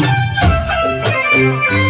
Música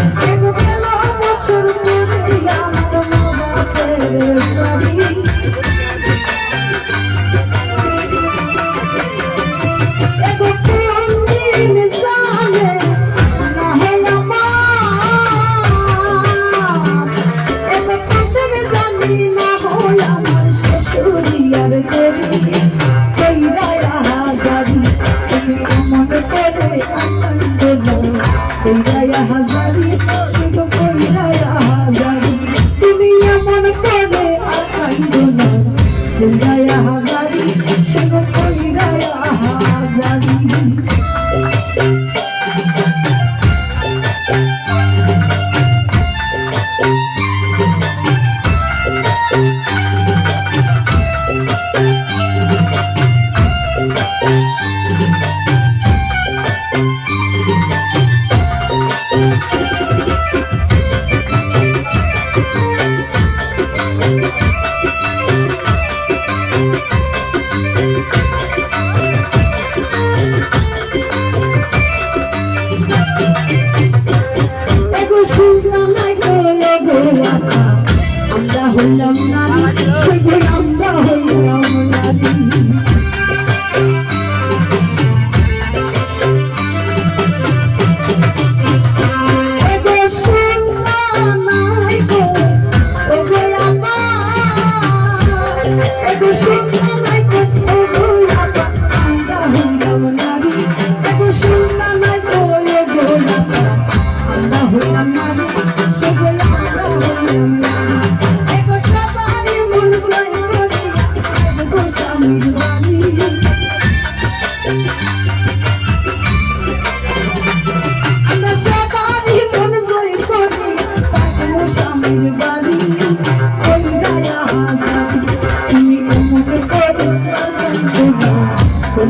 Thank you. রাখা আমরা হইলাম নারী সেই আমরা হইলাম নারী। স্বামীর বাড়ি আমরা সবারই মন জয় করি থাকব স্বামীর বাড়ি তুমি অমন করো কোন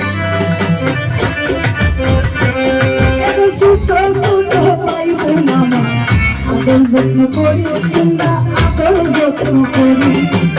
Thank you.